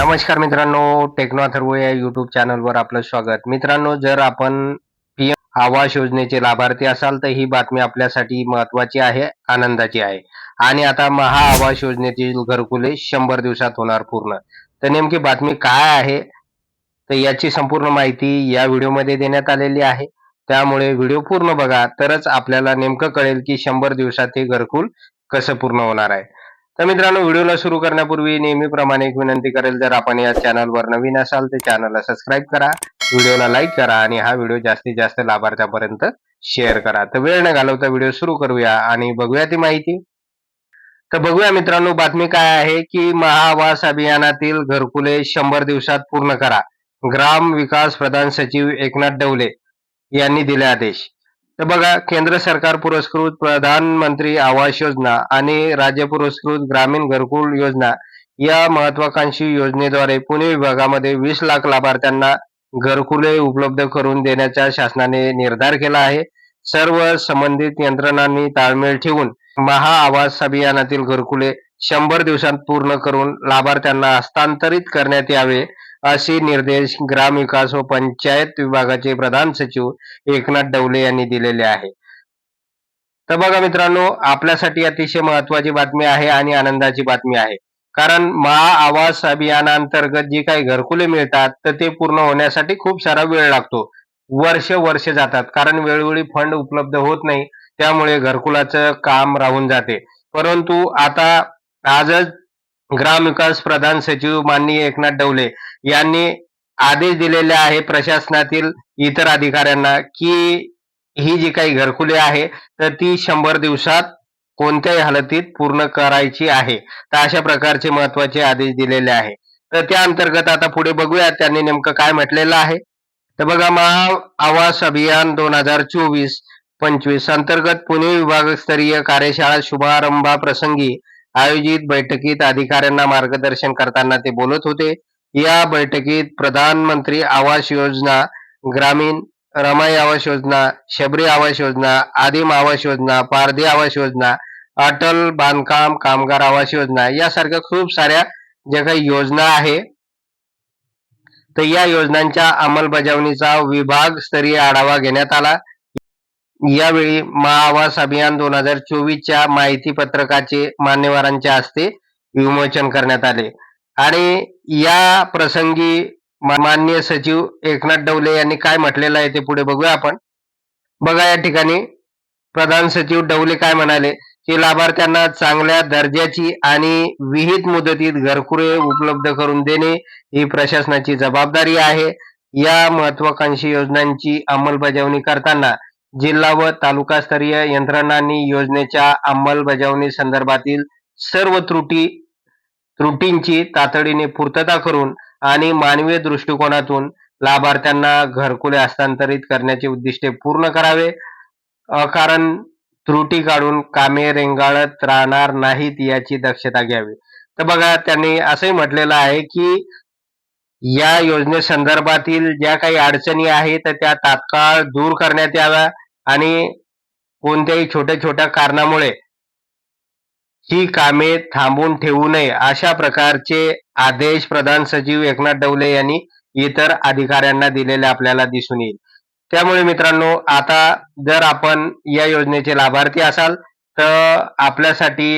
नमस्कार मित्रांनो टेक्नो अथर्व या युट्यूब चॅनलवर आपलं स्वागत. मित्रांनो जर आपण पीएम आवास योजनेचे लाभार्थी असाल तर ही बातमी आपल्यासाठी महत्वाची आहे आनंदाची आहे. आणि आता महा आवास योजनेतील घरकुले शंभर दिवसात होणार पूर्ण. तर नेमकी बातमी काय आहे? तर याची संपूर्ण माहिती या व्हिडिओमध्ये देण्यात आलेली आहे. त्यामुळे व्हिडिओ पूर्ण बघा तरच आपल्याला नेमकं कळेल की शंभर दिवसात हे घरकुल कसं पूर्ण होणार आहे. तर मित्रांनो व्हिडिओला सुरू करण्यापूर्वी नेहमीप्रमाणे एक विनंती करेल जर आपण या चॅनलवर नवीन असाल तर चॅनलला सबस्क्राईब करा व्हिडिओला लाईक करा आणि हा व्हिडिओ जास्तीत जास्त लाभार्थ्यापर्यंत शेअर करा. तर वेळ न घालवता व्हिडिओ सुरू करूया आणि बघूया ती माहिती. तर बघूया मित्रांनो बातमी काय आहे की महाआवास अभियानातील घरकुले शंभर दिवसात पूर्ण करा. ग्राम विकास प्रधान सचिव एकनाथ डवले यांनी दिले आदेश. तर बघा केंद्र सरकार पुरस्कृत प्रधानमंत्री आवास योजना आणि राज्य पुरस्कृत ग्रामीण घरकुल योजना या महत्वाकांक्षी योजनेद्वारे पुणे विभागामध्ये वीस लाख लाभार्थ्यांना घरकुले उपलब्ध करून देण्याचा शासनाने निर्धार केला आहे. सर्व संबंधित यंत्रणांनी ताळमेळ ठेवून महाआवास अभियानातील घरकुले शंभर दिवसांत पूर्ण करून लाभार्थ्यांना हस्तांतरित करण्यात यावे. असे निर्देश ग्राम विकास व पंचायत विभागाचे प्रधान सचिव एकनाथ डवले यांनी दिलेले आहे. तर बघा मित्रांनो आपल्यासाठी अतिशय महत्वाची बातमी आहे आणि आनंदाची बातमी आहे. कारण महा आवास अभियानांतर्गत जी काही घरकुले मिळतात तर ते पूर्ण होण्यासाठी खूप सारा वेळ लागतो. वर्ष वर्ष जातात. कारण वेळोवेळी फंड उपलब्ध होत नाही त्यामुळे घरकुलाचं काम राहून जाते. परंतु आता आजच ग्रामविकास प्रधान सचिव माननीय एकनाथ डवले यांनी आदेश दिलेले आहे प्रशासनातील इतर अधिकाऱ्यांना की ही जी काही घरकुले आहे तर ती शंभर दिवसात कोणत्याही हालतीत पूर्ण करायची आहे. तर अशा प्रकारचे महत्त्वाचे आदेश दिलेले आहे. तर त्या अंतर्गत आता पुढे बघूया त्यांनी नेमकं काय म्हटलेलं आहे. तर बघा महा आवास अभियान दोन हजार चोवीस पंचवीस अंतर्गत पुणे विभागस्तरीय कार्यशाळा शुभारंभाप्रसंगी आयोजित बैठकीत अधिकाऱ्यांना मार्गदर्शन करताना ते बोलत होते. या बैठकीत प्रधानमंत्री आवास योजना ग्रामीण रमाई आवास योजना शबरी आवास योजना आदिम आवास योजना पारधी आवास योजना अटल बांधकाम कामगार आवास योजना यासारख्या खूप साऱ्या ज्या काही योजना आहे तर या योजनांच्या अंमलबजावणीचा विभाग स्तरीय आढावा घेण्यात आला. यावेळी महाआवास अभियान दोन हजार चोवीसच्या माहिती पत्रकाचे मान्यवरांच्या हस्ते विमोचन करण्यात आले. आणि या प्रसंगी माननीय सचिव एकनाथ डवले यांनी काय म्हटलेलं आहे ते पुढे बघूया आपण. बघा या ठिकाणी प्रधान सचिव डवले काय म्हणाले की लाभार्थ्यांना चांगल्या दर्जाची आणि विहित मुदतीत घरकुरे उपलब्ध करून देणे ही प्रशासनाची जबाबदारी आहे. या महत्वाकांक्षी योजनांची अंमलबजावणी करताना जिल्हा व तालुकास्तरीय यंत्रणांनी योजनेच्या अंमलबजावणी संदर्भातील सर्व त्रुटी त्रुटींची तातडीने पूर्तता करून आणि मानवीय दृष्टिकोनातून लाभार्थ्यांना घरकुले हस्तांतरित करण्याचे उद्दिष्टे पूर्ण करावे. कारण त्रुटी काढून कामे रेंगाळत राहणार नाहीत याची दक्षता घ्यावी. तर बघा त्यांनी असंही म्हटलेलं आहे की या योजनेसंदर्भातील ज्या काही अडचणी आहेत तर त्या तात्काळ दूर करण्यात याव्या. आणि कोणत्याही छोट्या छोट्या कारणामुळे ही कामे थांबून ठेवू नये अशा प्रकारचे आदेश प्रधान सचिव एकनाथ डवले यांनी इतर अधिकाऱ्यांना दिलेले आपल्याला दिसून येईल. त्यामुळे मित्रांनो आता जर आपण या योजनेचे लाभार्थी असाल तर आपल्यासाठी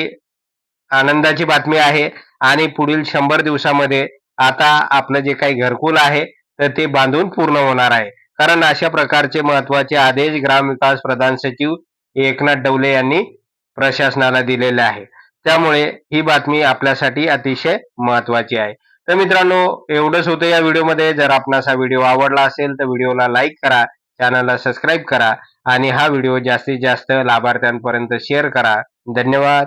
आनंदाची बातमी आहे आणि पुढील शंभर दिवसामध्ये आता आपलं जे काही घरकुल आहे तर ते बांधून पूर्ण होणार आहे. कारण अशा प्रकारचे महत्त्वाचे आदेश ग्रामविकास प्रधान सचिव एकनाथ डवले यांनी प्रशासनाला दिलेले आहे. त्यामुळे ही बातमी आपल्यासाठी अतिशय महत्वाची आहे. तर मित्रांनो एवढंच होतं या व्हिडिओमध्ये. जर आपणास हा व्हिडिओ आवडला असेल तर व्हिडिओला लाईक करा चॅनलला सबस्क्राईब करा आणि हा व्हिडिओ जास्तीत जास्त लाभार्थ्यांपर्यंत शेअर करा. धन्यवाद.